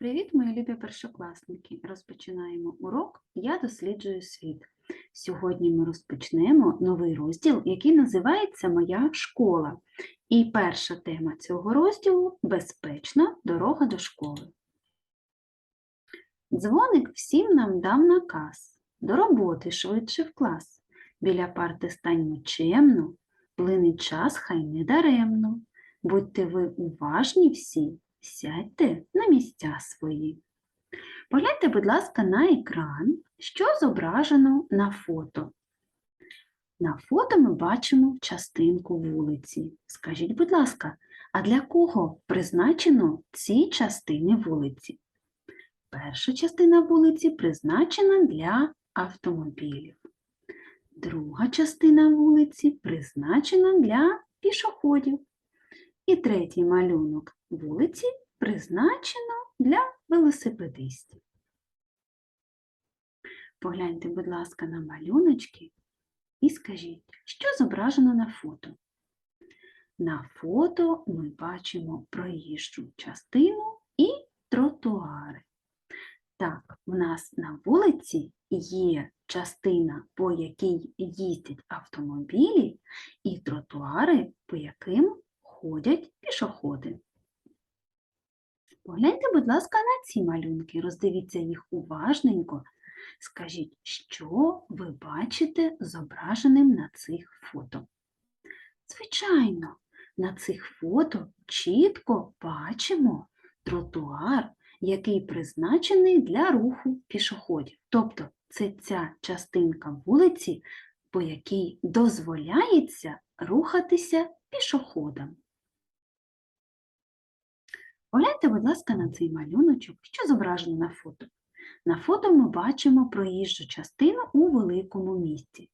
Привіт, мої любі першокласники! Розпочинаємо урок Я досліджую світ. Сьогодні ми розпочнемо новий розділ, який називається Моя школа. І перша тема цього розділу безпечна дорога до школи. Дзвоник всім нам дав наказ до роботи швидше в клас. Біля парти станьмо чемно, плинить час хай не даремно. Будьте ви уважні всі, Сядьте на місця свої. Погляньте, будь ласка, на екран, що зображено на фото. На фото ми бачимо частинку вулиці. Скажіть, будь ласка, а для кого призначено ці частини вулиці? Перша частина вулиці призначена для автомобілів. Друга частина вулиці призначена для пішоходів. І третій малюнок вулиці призначено для велосипедистів. Погляньте, будь ласка, на малюночки і скажіть, що зображено на фото. На фото ми бачимо проїжджу частину і тротуари. Так, в нас на вулиці є частина, по якій їздять автомобілі, і тротуари, по яким ходять пішоходи. Погляньте, будь ласка, на ці малюнки, роздивіться їх уважненько. Скажіть, що ви бачите зображеним на цих фото? Звичайно, на цих фото чітко бачимо тротуар, який призначений для руху пішоходів. Тобто це ця частинка вулиці, по якій дозволяється рухатися пішоходам. Погляньте, будь ласка, на цей малюночок, що зображено на фото. На фото ми бачимо проїжджу частину у великому місті.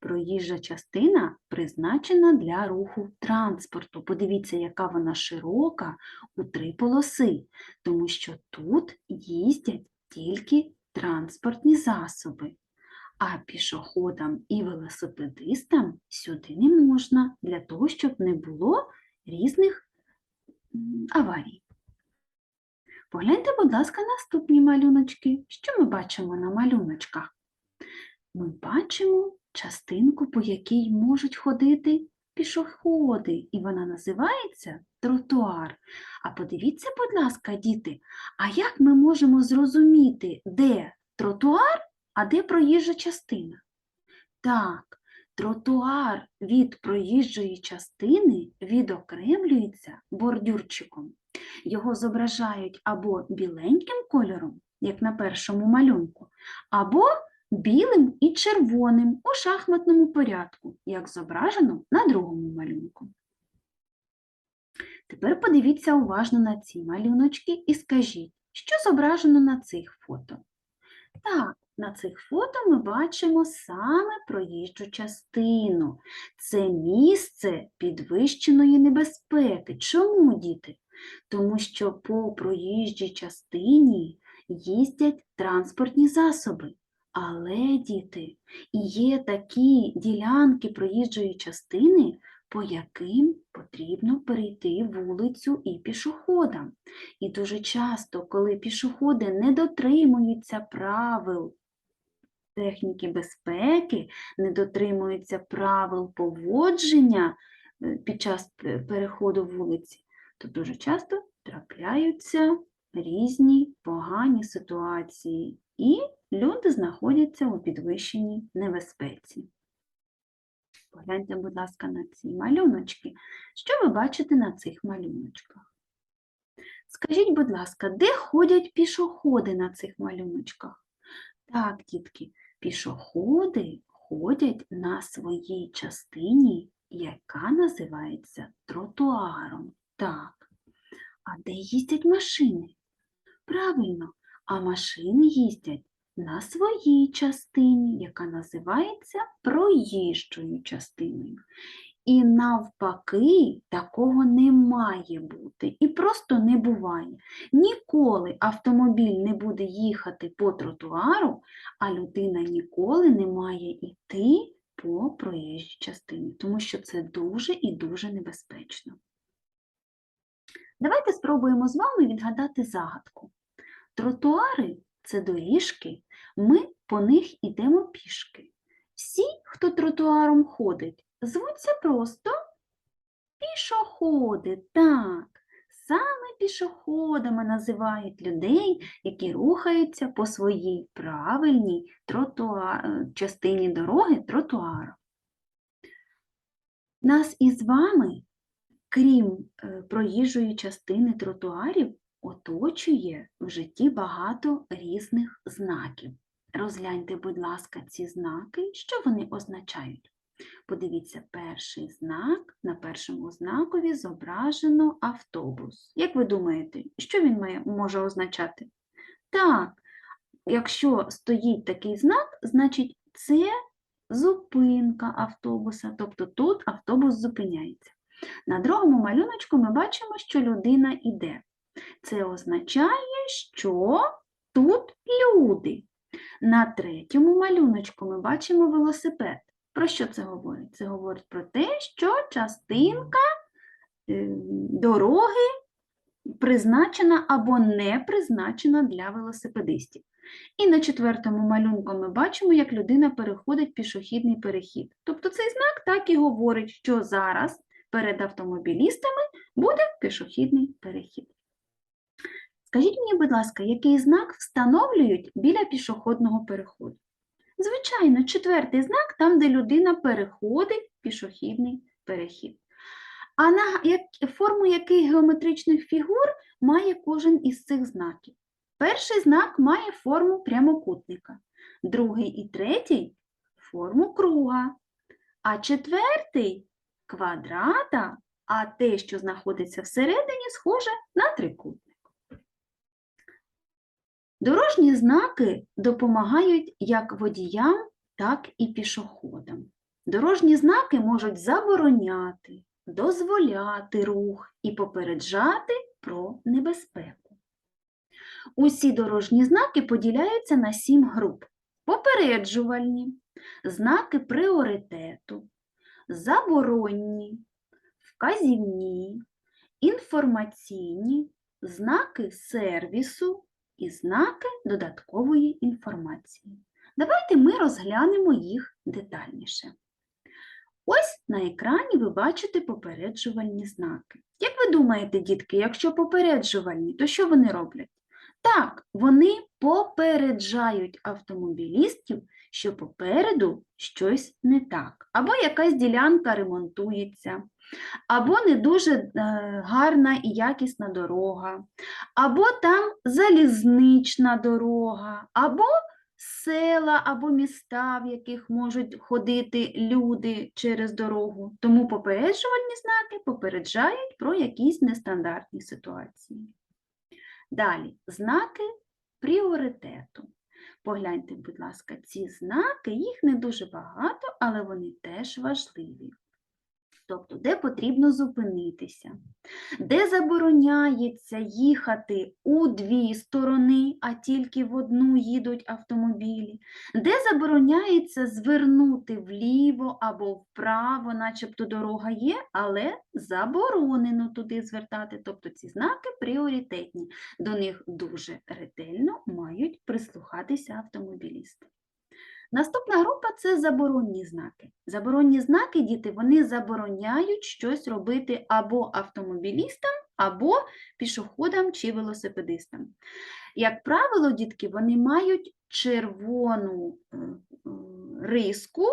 Проїжджа частина призначена для руху транспорту. Подивіться, яка вона широка у три полоси, тому що тут їздять тільки транспортні засоби. А пішоходам і велосипедистам сюди не можна для того, щоб не було різних аварій. Погляньте, будь ласка, наступні малюночки. Що ми бачимо на малюночках? Ми бачимо частинку, по якій можуть ходити пішоходи, і вона називається тротуар. А подивіться, будь ласка, діти, а як ми можемо зрозуміти, де тротуар, а де проїжджа частина? Так, тротуар від проїжджої частини відокремлюється бордюрчиком. Його зображають або біленьким кольором, як на першому малюнку, або білим і червоним у шахматному порядку, як зображено на другому малюнку. Тепер подивіться уважно на ці малюночки і скажіть, що зображено на цих фото. Так, на цих фото ми бачимо саме проїжджу частину. Це місце підвищеної небезпеки. Чому, діти? Тому що по проїжджій частині їздять транспортні засоби. Але, діти, є такі ділянки проїжджої частини, по яким потрібно перейти вулицю і пішоходам. І дуже часто, коли пішоходи не дотримуються правил техніки безпеки, не дотримуються правил поводження е, під час переходу вулиці, то дуже часто трапляються різні погані ситуації, і люди знаходяться у підвищеній небезпеці. Погляньте, будь ласка, на ці малюночки. Що ви бачите на цих малюночках? Скажіть, будь ласка, де ходять пішоходи на цих малюночках? Так, дітки, пішоходи ходять на своїй частині, яка називається тротуаром. Так. А де їздять машини? Правильно, а машини їздять на своїй частині, яка називається проїжджою частиною. І навпаки, такого не має бути і просто не буває. Ніколи автомобіль не буде їхати по тротуару, а людина ніколи не має йти по проїжджій частині, тому що це дуже і дуже небезпечно. Давайте спробуємо з вами відгадати загадку. Тротуари це доріжки, ми по них ідемо пішки. Всі, хто тротуаром ходить, звуться просто пішоходи. Так, саме пішоходами називають людей, які рухаються по своїй правильній тротуар... е, частині дороги тротуару. Нас із вами, крім е, проїжджої частини тротуарів, оточує в житті багато різних знаків. Розгляньте, будь ласка, ці знаки, що вони означають. Подивіться, перший знак, на першому знакові зображено автобус. Як ви думаєте, що він має, може означати? Так, якщо стоїть такий знак, значить це зупинка автобуса, тобто тут автобус зупиняється. На другому малюночку ми бачимо, що людина йде. Це означає, що тут люди. На третьому малюночку ми бачимо велосипед. Про що це говорить? Це говорить про те, що частинка е, дороги призначена або не призначена для велосипедистів. І на четвертому малюнку ми бачимо, як людина переходить пішохідний перехід. Тобто цей знак так і говорить, що зараз перед автомобілістами буде пішохідний перехід. Скажіть мені, будь ласка, який знак встановлюють біля пішохідного переходу? Звичайно, четвертий знак там, де людина переходить пішохідний перехід. А на як, форму яких геометричних фігур має кожен із цих знаків? Перший знак має форму прямокутника, другий і третій форму круга, а четвертий квадрата, а те, що знаходиться всередині, схоже на трикутник. Дорожні знаки допомагають як водіям, так і пішоходам. Дорожні знаки можуть забороняти, дозволяти рух і попереджати про небезпеку. Усі дорожні знаки поділяються на сім груп: попереджувальні, знаки пріоритету, заборонні, вказівні, інформаційні, знаки сервісу і знаки додаткової інформації. Давайте ми розглянемо їх детальніше. Ось на екрані ви бачите попереджувальні знаки. Як ви думаєте, дітки, якщо попереджувальні, то що вони роблять? Так, вони попереджають автомобілістів, що попереду щось не так, або якась ділянка ремонтується, або не дуже е, гарна і якісна дорога, або там залізнична дорога, або села або міста, в яких можуть ходити люди через дорогу. Тому попереджувальні знаки попереджають про якісь нестандартні ситуації. Далі, знаки пріоритету. Погляньте, будь ласка, ці знаки, їх не дуже багато, але вони теж важливі. Тобто, де потрібно зупинитися, де забороняється їхати у дві сторони, а тільки в одну їдуть автомобілі, де забороняється звернути вліво або вправо, начебто дорога є, але заборонено туди звертати. Тобто ці знаки пріоритетні, до них дуже ретельно мають прислухатися автомобілісти. Наступна група це заборонні знаки. Заборонні знаки, діти, вони забороняють щось робити або автомобілістам, або пішоходам чи велосипедистам. Як правило, дітки, вони мають червону е, е, риску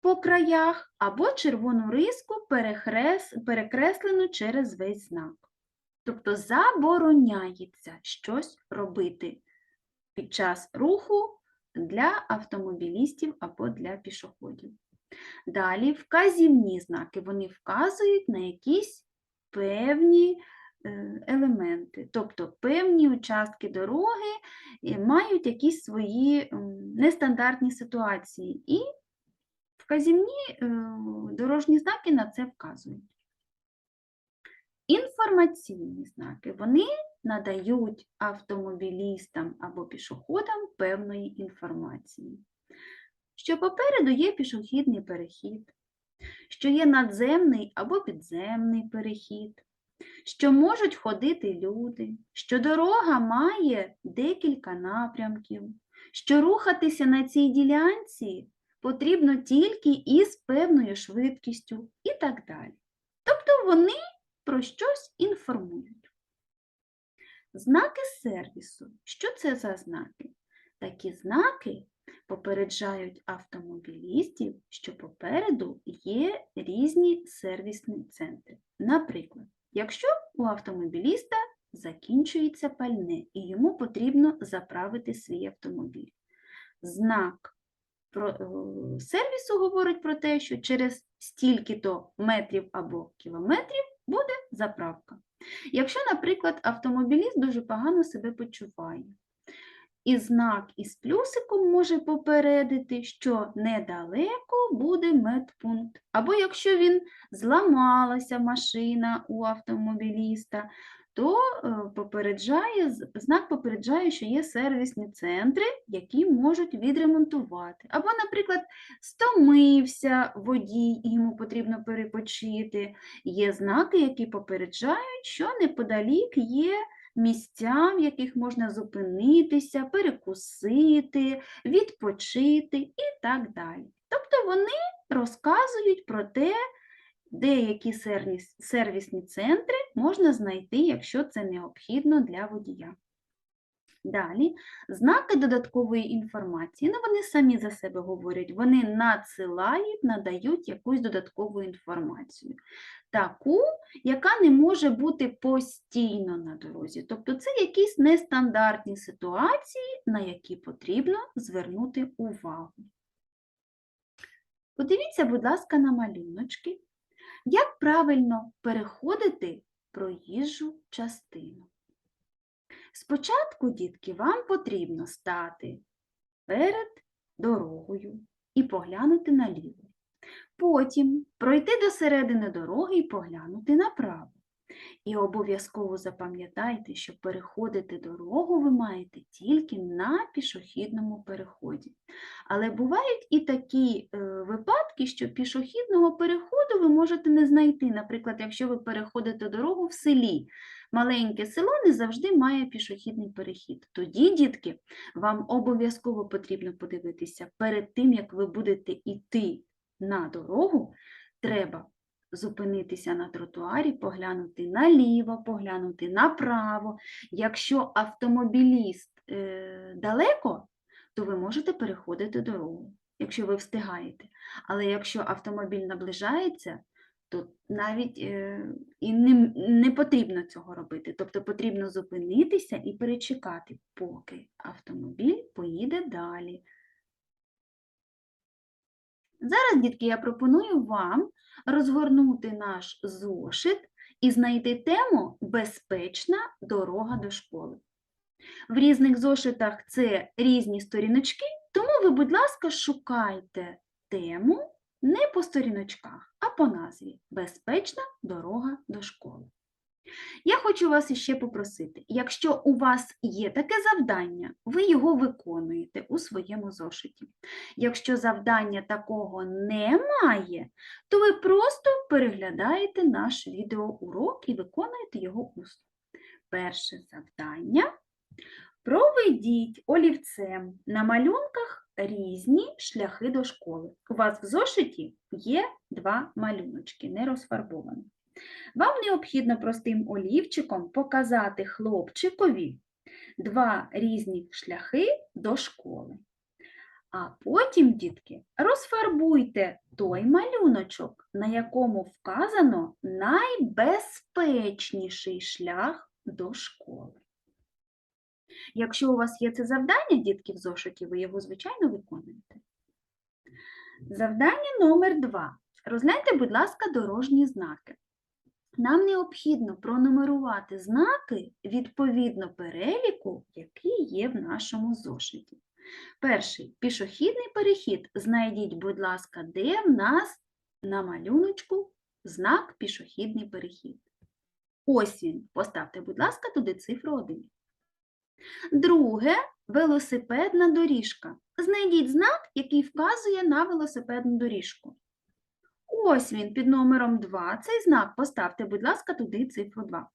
по краях, або червону риску перекреслену через весь знак. Тобто забороняється щось робити під час руху для автомобілістів або для пішоходів. Далі вказівні знаки, вони вказують на якісь певні е, елементи, тобто певні участки дороги е, мають якісь свої нестандартні ситуації, і вказівні е, дорожні знаки на це вказують. Інформаційні знаки, вони надають автомобілістам або пішоходам певної інформації, що попереду є пішохідний перехід, що є надземний або підземний перехід, що можуть ходити люди, що дорога має декілька напрямків, що рухатися на цій ділянці потрібно тільки із певною швидкістю і так далі. Тобто вони про щось інформують. Знаки сервісу. Що це за знаки? Такі знаки попереджають автомобілістів, що попереду є різні сервісні центри. Наприклад, якщо у автомобіліста закінчується пальне і йому потрібно заправити свій автомобіль. Знак е, сервісу говорить про те, що через стільки-то метрів або кілометрів буде заправка. Якщо, наприклад, автомобіліст дуже погано себе почуває, і знак із плюсиком може попередити, що недалеко буде медпункт. Або якщо він зламалася машина у автомобіліста, то е, попереджає, знак попереджає, що є сервісні центри, які можуть відремонтувати. Або, наприклад, стомився водій, і йому потрібно перепочити. Є знаки, які попереджають, що неподалік є місця, в яких можна зупинитися, перекусити, відпочити і так далі. Тобто вони розказують про те, деякі сервіс- сервісні центри можна знайти, якщо це необхідно для водія. Далі, знаки додаткової інформації, ну вони самі за себе говорять, вони надсилають, надають якусь додаткову інформацію. Таку, яка не може бути постійно на дорозі. Тобто це якісь нестандартні ситуації, на які потрібно звернути увагу. Подивіться, будь ласка, на малюночки. Як правильно переходити проїжджу частину? Спочатку, дітки, вам потрібно стати перед дорогою і поглянути наліво. Потім пройти до середини дороги і поглянути направо. І обов'язково запам'ятайте, що переходити дорогу ви маєте тільки на пішохідному переході. Але бувають і такі е, випадки, що пішохідного переходу ви можете не знайти. Наприклад, якщо ви переходите дорогу в селі, маленьке село не завжди має пішохідний перехід. Тоді, дітки, вам обов'язково потрібно подивитися перед тим, як ви будете йти на дорогу, треба зупинитися на тротуарі, поглянути наліво, поглянути направо. Якщо автомобіліст е, далеко, то ви можете переходити дорогу, якщо ви встигаєте. Але якщо автомобіль наближається, то навіть е, і не, не потрібно цього робити. Тобто потрібно зупинитися і перечекати, поки автомобіль поїде далі. Зараз, дітки, я пропоную вам розгорнути наш зошит і знайти тему Безпечна дорога до школи. В різних зошитах це різні сторіночки, тому ви, будь ласка, шукайте тему не по сторіночках, а по назві Безпечна дорога до школи. Я хочу вас іще попросити, якщо у вас є таке завдання, ви його виконуєте у своєму зошиті. Якщо завдання такого немає, то ви просто переглядаєте наш відеоурок і виконуєте його усно. Перше завдання. Проведіть олівцем на малюнках різні шляхи до школи. У вас в зошиті є два малюночки, не розфарбовані. Вам необхідно простим олівчиком показати хлопчикові два різні шляхи до школи. А потім, дітки, розфарбуйте той малюночок, на якому вказано найбезпечніший шлях до школи. Якщо у вас є це завдання, дітки, в зошиті, ви його, звичайно, виконуєте. Завдання номер два. Розгляньте, будь ласка, дорожні знаки. Нам необхідно пронумерувати знаки відповідно переліку, який є в нашому зошиті. Перший пішохідний перехід. Знайдіть, будь ласка, де в нас на малюночку знак пішохідний перехід. Ось він. Поставте, будь ласка, туди цифру 1. Друге велосипедна доріжка. Знайдіть знак, який вказує на велосипедну доріжку. Ось він під номером 2. Цей знак поставте, будь ласка, туди цифру 2.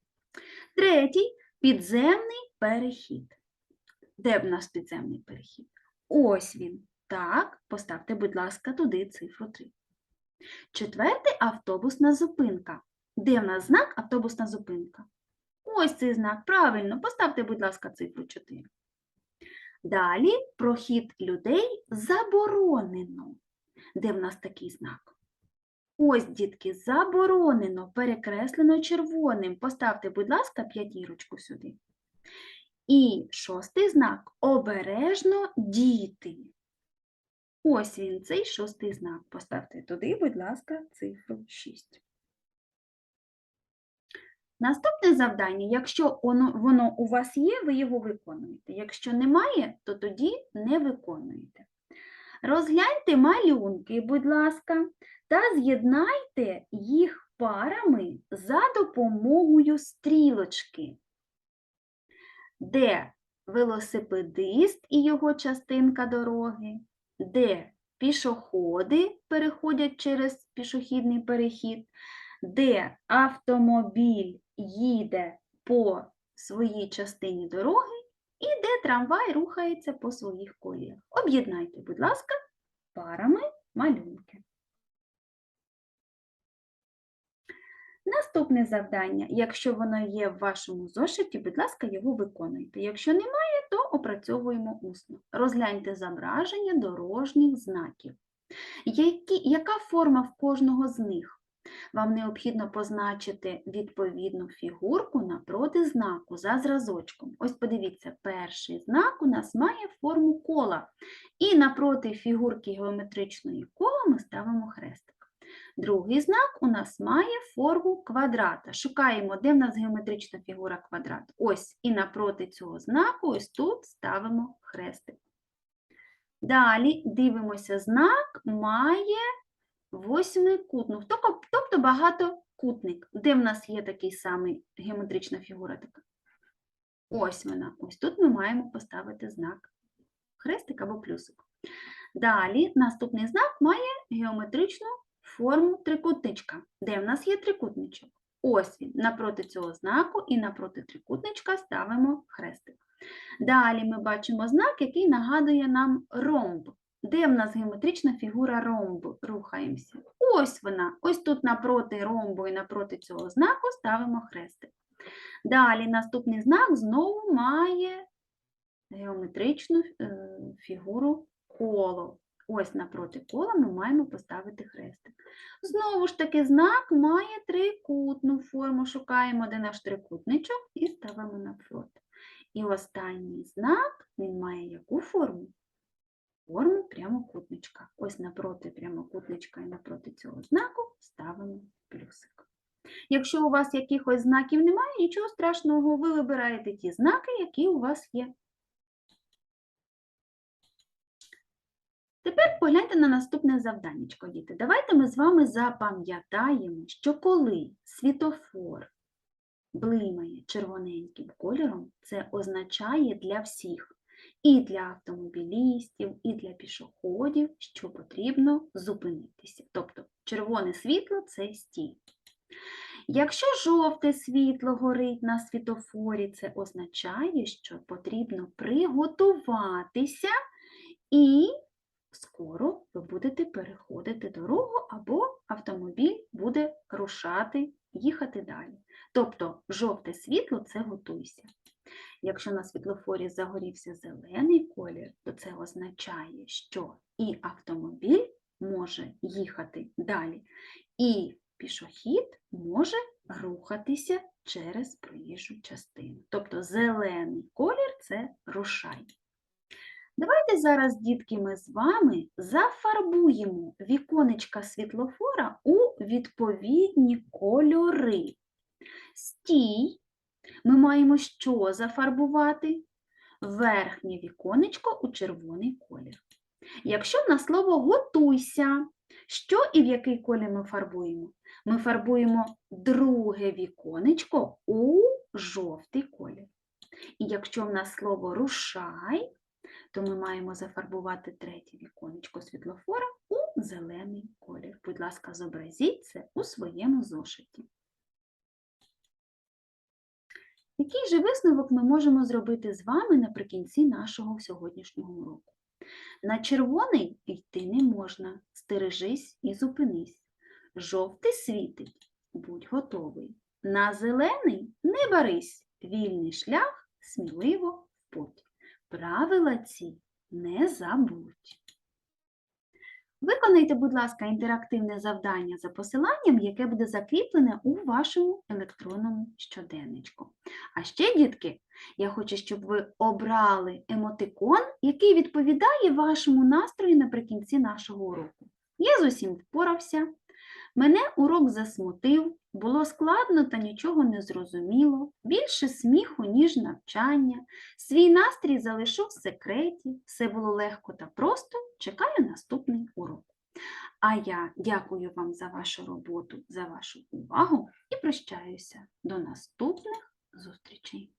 Третій підземний перехід. Де у нас підземний перехід? Ось він. Так, поставте, будь ласка, туди цифру 3. Четвертий автобусна зупинка. Де в нас знак автобусна зупинка? Ось цей знак. Правильно, поставте, будь ласка, цифру 4. Далі прохід людей заборонено. Де в нас такий знак? Ось, дітки, заборонено, перекреслено червоним. Поставте, будь ласка, п'ятірочку сюди. І шостий знак обережно діти. Ось він, цей шостий знак. Поставте туди, будь ласка, цифру 6. Наступне завдання, якщо воно, воно у вас є, ви його виконуєте. Якщо немає, то тоді не виконуєте. Розгляньте малюнки, будь ласка, та з'єднайте їх парами за допомогою стрілочки, де велосипедист і його частинка дороги, де пішоходи переходять через пішохідний перехід, де автомобіль їде по своїй частині дороги і де трамвай рухається по своїх коліях. Об'єднайте, будь ласка, парами малюнки. Наступне завдання. Якщо воно є в вашому зошиті, будь ласка, його виконуйте. Якщо немає, то опрацьовуємо усно. Розгляньте зображення дорожніх знаків. Які, яка форма в кожного з них? Вам необхідно позначити відповідну фігурку напроти знаку за зразочком. Ось подивіться, перший знак у нас має форму кола. І напроти фігурки геометричної кола ми ставимо хрестик. Другий знак у нас має форму квадрата. Шукаємо, де в нас геометрична фігура квадрат. Ось і напроти цього знаку, ось тут ставимо хрестик. Далі дивимося, знак має восьмикутну, тобто- багатокутник. Де в нас є такий самий геометрична фігура така? Ось вона. Ось тут ми маємо поставити знак хрестик або плюсик. Далі наступний знак має геометричну форму трикутничка. Де в нас є трикутничок? Ось він. Напроти цього знаку і напроти трикутничка ставимо хрестик. Далі ми бачимо знак, який нагадує нам ромб. Де в нас геометрична фігура ромбу? Рухаємося. Ось вона. Ось тут напроти ромбу і напроти цього знаку ставимо хрестик. Далі наступний знак знову має геометричну е, фігуру коло. Ось напроти кола ми маємо поставити хрестик. Знову ж таки, знак має трикутну форму. Шукаємо, де наш трикутничок, і ставимо навпроти. І останній знак, він має яку форму? Форму прямокутничка. Ось напроти прямокутничка і напроти цього знаку ставимо плюсик. Якщо у вас якихось знаків немає, нічого страшного, ви вибираєте ті знаки, які у вас є. Тепер погляньте на наступне завданнячко, діти. Давайте ми з вами запам'ятаємо, що коли світофор блимає червоненьким кольором, це означає для всіх, і для автомобілістів, і для пішоходів, що потрібно зупинитися. Тобто червоне світло це стій. Якщо жовте світло горить на світофорі, це означає, що потрібно приготуватися і скоро ви будете переходити дорогу або автомобіль буде рушати, їхати далі. Тобто жовте світло це готуйся. Якщо на світлофорі загорівся зелений колір, то це означає, що і автомобіль може їхати далі, і пішохід може рухатися через проїжджу частину. Тобто зелений колір це рушай. Давайте зараз, дітки, ми з вами зафарбуємо віконечка світлофора у відповідні кольори. Стій, ми маємо що зафарбувати? Верхнє віконечко у червоний колір. Якщо на слово готуйся, що і в який колір ми фарбуємо? Ми фарбуємо друге віконечко у жовтий колір. І якщо в нас слово рушай, то ми маємо зафарбувати третє віконечко світлофора у зелений колір. Будь ласка, зобразіть це у своєму зошиті. Який же висновок ми можемо зробити з вами наприкінці нашого сьогоднішнього уроку? На червоний йти не можна, стережись і зупинись. Жовтий світить, будь готовий. На зелений не барись, вільний шлях сміливо путь. Правила ці не забудь. Виконайте, будь ласка, інтерактивне завдання за посиланням, яке буде закріплене у вашому електронному щоденничку. А ще, дітки, я хочу, щоб ви обрали емотикон, який відповідає вашому настрою наприкінці нашого уроку. Я з усім впорався. Мене урок засмутив, було складно та нічого не зрозуміло, більше сміху, ніж навчання. Свій настрій залишу в секреті, все було легко та просто. Чекаю наступний урок. А я дякую вам за вашу роботу, за вашу увагу і прощаюся. До наступних зустрічей!